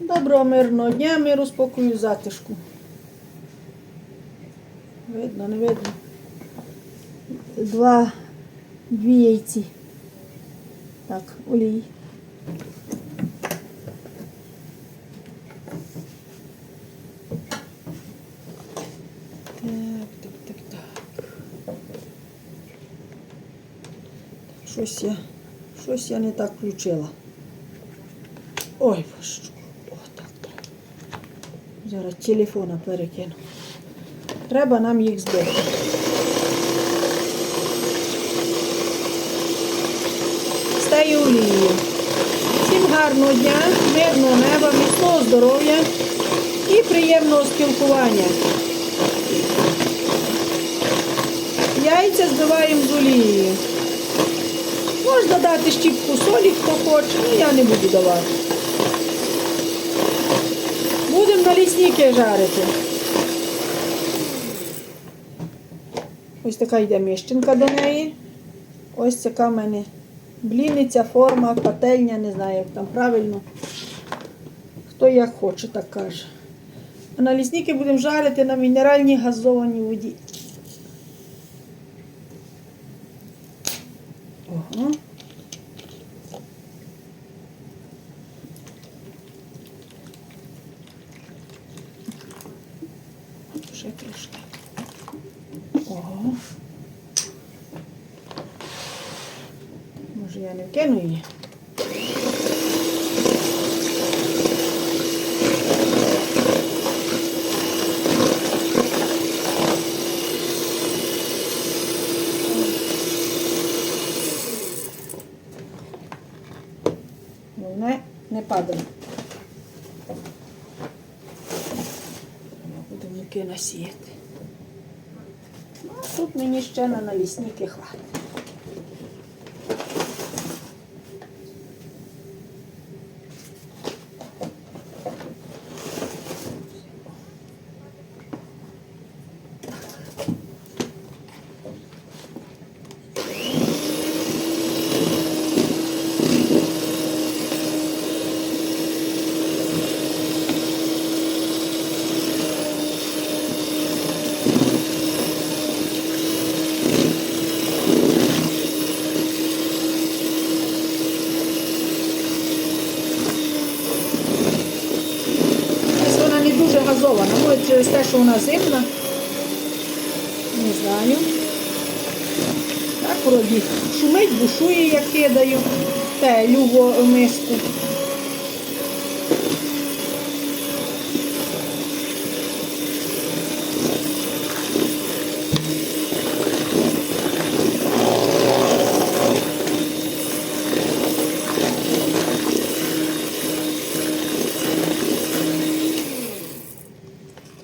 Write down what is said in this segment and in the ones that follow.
Доброго мирного дня, миру, спокою, затишку. Видно, не видно. Два, дві яйці. Так, олій. Так, так, так, так. Щось я, щось я не так включила. Ой, божечко. Зараз телефона перекину. Треба нам їх збити. Стаю олією. Всім гарного дня, мирного неба, міцного здоров'я і приємного спілкування. Яйця збиваємо з олією. Можна дати щіпку солі, хто хоче, ну я не буду давати. Будемо на лісніки жарити. Ось така йде міщинка до неї. Ось така в мене бліниця, форма, пательня, не знаю, як там правильно. Хто як хоче, так каже. А на лісники будемо жарити на мінеральній газованій воді. Ого. Ще трошки. Ого. Може я не вкину її? Головне не падає. Будемо муки насіяти. Ну, тут мені ще на налісники хватить. Ось вона не дуже газована. Може через те, що вона зимна. Не знаю. Так, вроді шумить, бушує, як кидаю. Те любо миску.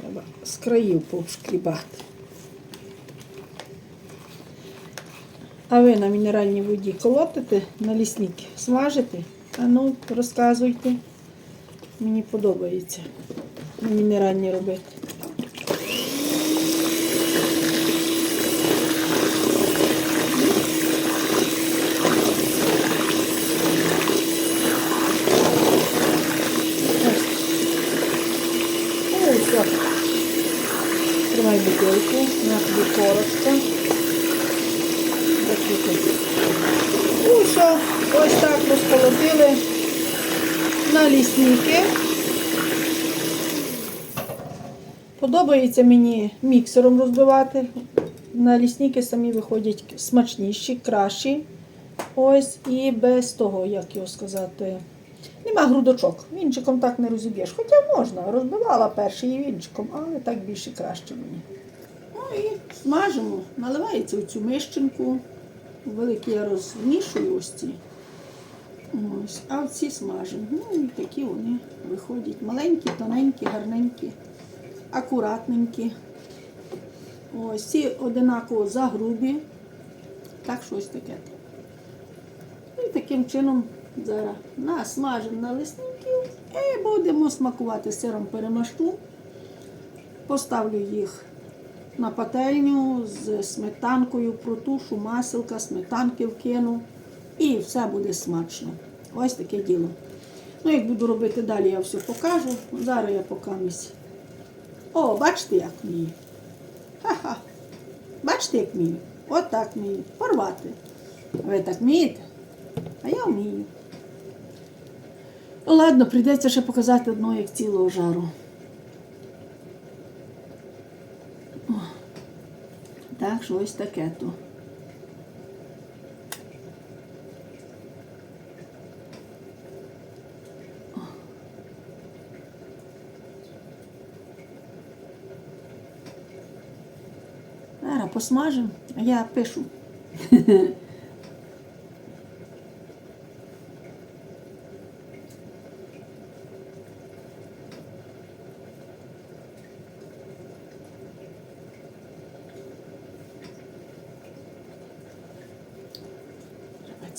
Треба з країв повшкрібати. А ви на мінеральній воді колотите на лісники, смажите? А ну, розказуйте. Мені подобається на мінеральні робити. Все. Тримай бутилку, на тобі корочка. Ну і ось так розколотили на лісники. Подобається мені міксером розбивати. На лісники самі виходять смачніші, кращі. Ось і без того, як його сказати. Нема грудочок. Вінчиком так не розіб'єш. Хоча можна, розбивала перший і вінчиком, але так більше краще мені. Ну і смажимо. Наливається в цю мищенку. Великі я розмішую ось ці. А ці смажимо. Ну і такі вони виходять. Маленькі, тоненькі, гарненькі, акуратненькі. Ось ці одинаково загрубі. Так щось таке. І таким чином зараз насмажимо на лисників і будемо смакувати сиром перемашту. Поставлю їх на пательню з сметанкою, протушу, маселка, сметанки вкину. І все буде смачно. Ось таке діло. Ну, як буду робити далі, я все покажу. Зараз я покамусь. О, бачите, як вмію. Ха-ха. Бачите, як вмію? От так вмію. Порвати. Ви так вмієте? А я вмію. Ну, ладно, прийдеться ще показати одного як цілого жару. О. Так, що ось таке то. Зараз посмажемо, а я пишу.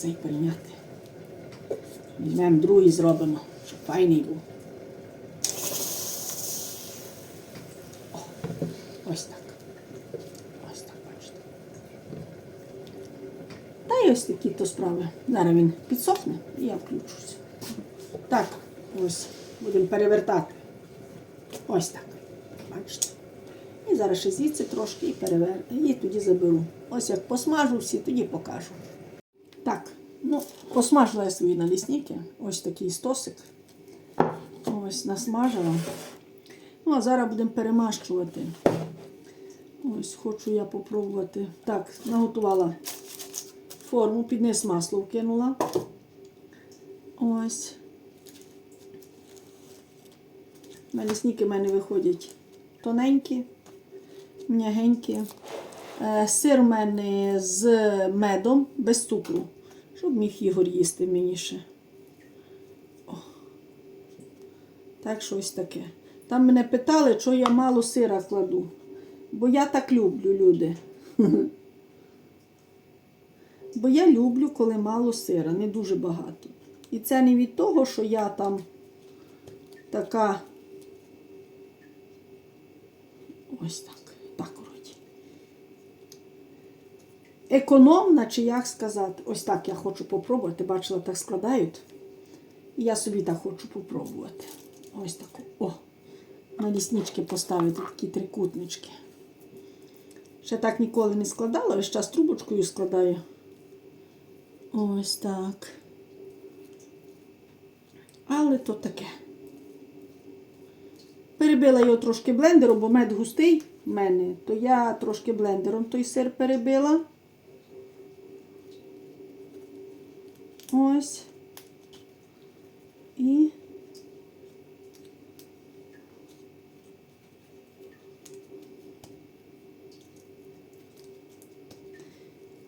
цей прийняти. Візьмемо другий зробимо, щоб файний був. О, ось так. Ось так, бачите. Та й ось такі то справи. Зараз він підсохне і я включусь. Так, ось будемо перевертати. Ось так. Бачите. І зараз ще звідси трошки і перевер... І тоді заберу. Ось як посмажу всі, тоді покажу. Ну, посмажила я свої налісники. Ось такий стосик. Ось насмажила. Ну, а зараз будемо перемащувати. Ось хочу я попробувати. Так, наготувала форму, під низ масло вкинула. Ось. Налісники в мене виходять тоненькі, м'ягенькі. Е, Сир в мене з медом, без цукру, щоб міг Ігор їсти мені ще. О. Так що ось таке. Там мене питали, що я мало сира кладу. Бо я так люблю, люди. Бо я люблю, коли мало сира, не дуже багато. І це не від того, що я там така. Ось так. Так вроді. Економна, чи як сказати, ось так я хочу попробувати. Бачила, так складають. І я собі так хочу попробувати. Ось так. О! На ліснички поставити такі трикутнички. Ще так ніколи не складала, весь час трубочкою складаю. Ось так. Але то таке. Перебила його трошки блендером, бо мед густий в мене, то я трошки блендером той сир перебила. Ось. І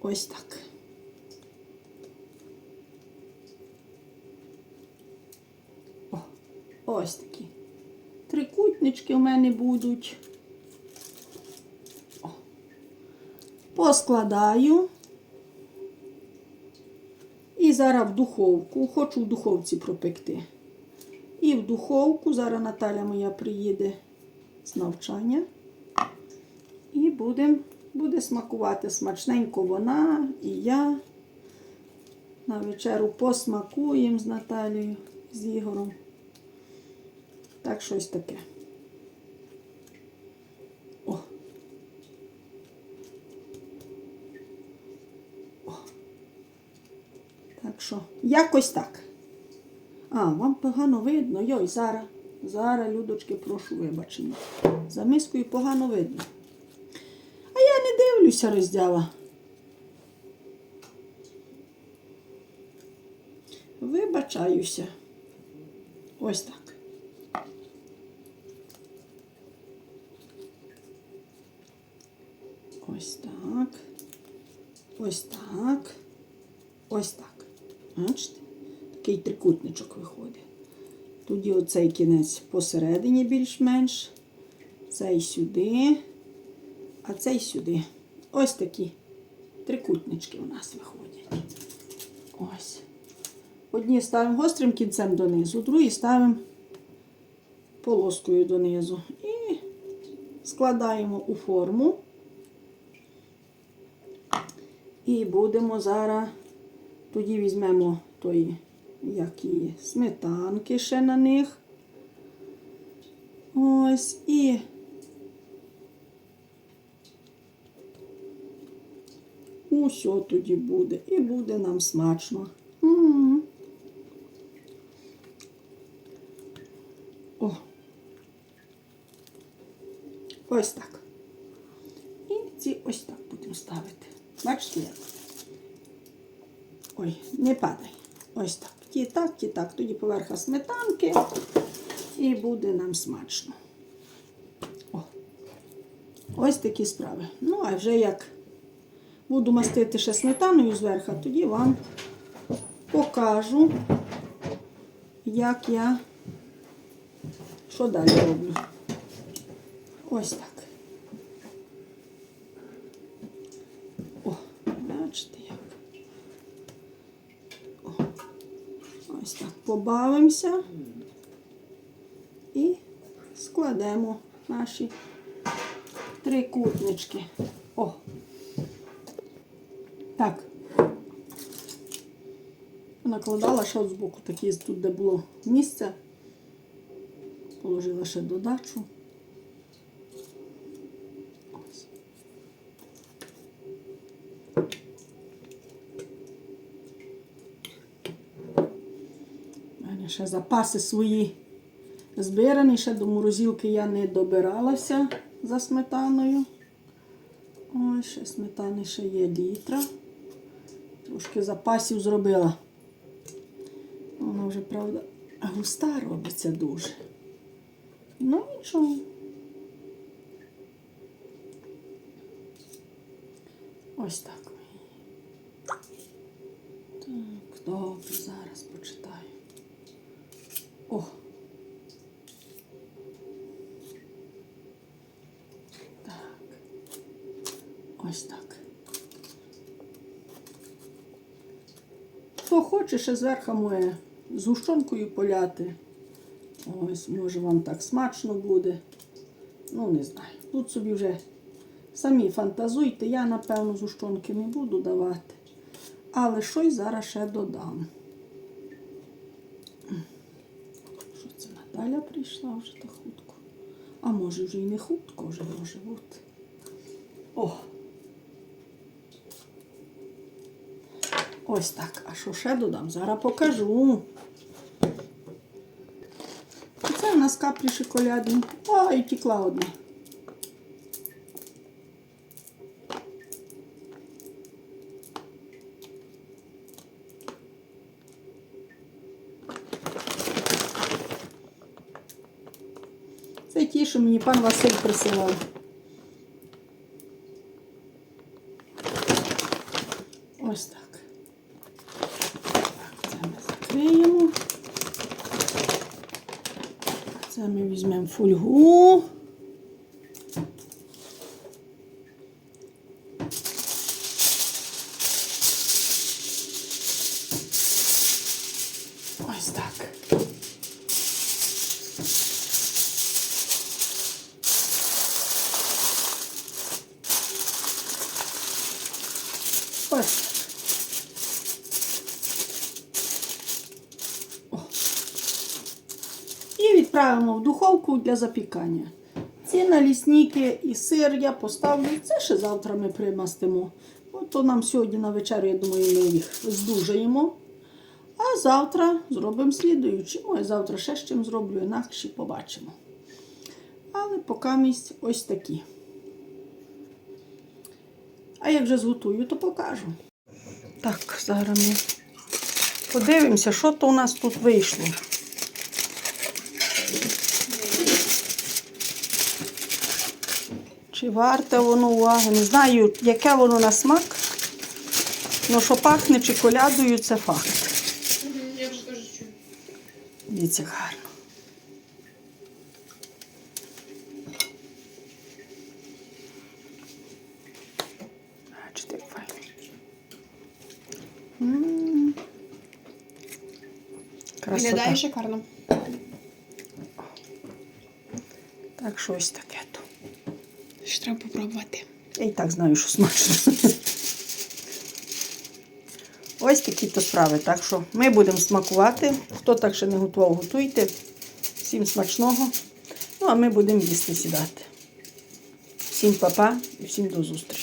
ось так. О, ось такі. Трикутнички у мене будуть. О. Поскладаю. Зараз в духовку. Хочу в духовці пропекти. І в духовку. Зараз Наталя моя приїде з навчання. І будем, буде смакувати смачненько вона і я. На вечеру посмакуємо з Наталією, з Ігорем. Так, щось таке. О. О. Так що, якось так. А, вам погано видно. Йой, зараз. Зараз, людочки, прошу вибачення. За мискою погано видно. А я не дивлюся, роздяла. Вибачаюся. Ось так. Ось так. Ось так. Ось так. Бачите? Такий трикутничок виходить. Тоді оцей кінець посередині більш-менш. Цей сюди, а цей сюди. Ось такі трикутнички у нас виходять. Ось. Одні ставимо гострим кінцем донизу, другі ставимо полоскою донизу. І складаємо у форму. І будемо зараз, тоді візьмемо той які сметанки ще на них. Ось і. Усьо тоді буде. І буде нам смачно. О. Ось так. І ці ось так будемо ставити. Бачите як? Ой, не падай. Ось так. Ті так, ті так. Тоді поверха сметанки. І буде нам смачно. О. Ось такі справи. Ну, а вже як буду мастити ще сметаною зверху, тоді вам покажу, як я що далі роблю. Ось так. О, бачите як. О, ось так побавимося і складемо наші трикутнички. О. Так. Накладала ще от збоку такі тут, де було місце. Положила ще додачу. Ось. У мене ще запаси свої збирані, ще до морозилки я не добиралася за сметаною. Ось, ще сметани ще є літра. Трошки запасів зробила. Вона вже, правда, густа робиться дуже. Ну нічого. Ось. Так, добре, зараз почитаю. О. Так. Ось так. Хоче, ще зверху моє з гущонкою поляти. Ось, може вам так смачно буде. Ну, не знаю. Тут собі вже самі фантазуйте. Я, напевно, зущонки не буду давати. Але щось зараз ще додам. Що це Наталя прийшла вже так хутко? А може вже і не хутко вже може бути. О! Ось так. А що ще додам? Зараз покажу. І Це у нас каплі шоколадні. Ой, тікла одна. Це ті, що мені пан Василь присилав. Ось так. Так, це ми закриємо. Це ми візьмемо фольгу. Відправимо в духовку для запікання. Ці налісники і сир я поставлю. Це ще завтра ми примастимо. От то нам сьогодні на вечерю, я думаю, ми їх здужаємо. А завтра зробимо слідуючи. Ой, завтра ще з чим зроблю, інакше побачимо. Але поки місць ось такі. А як вже зготую, то покажу. Так, зараз ми подивимося, що то у нас тут вийшло. Чи варте воно уваги? Не знаю, яке воно на смак. Ну, що пахне чоколядою, це факт. Я вже теж чую. Дивіться гарно. Бачите, файно. Виглядає шикарно. Так, щось таке Ще треба попробувати. Я і так знаю, що смачно. Ось такі то справи. Так що ми будемо смакувати. Хто так ще не готував, готуйте. Всім смачного. Ну, а ми будемо їсти сідати. Всім па-па і всім до зустрічі.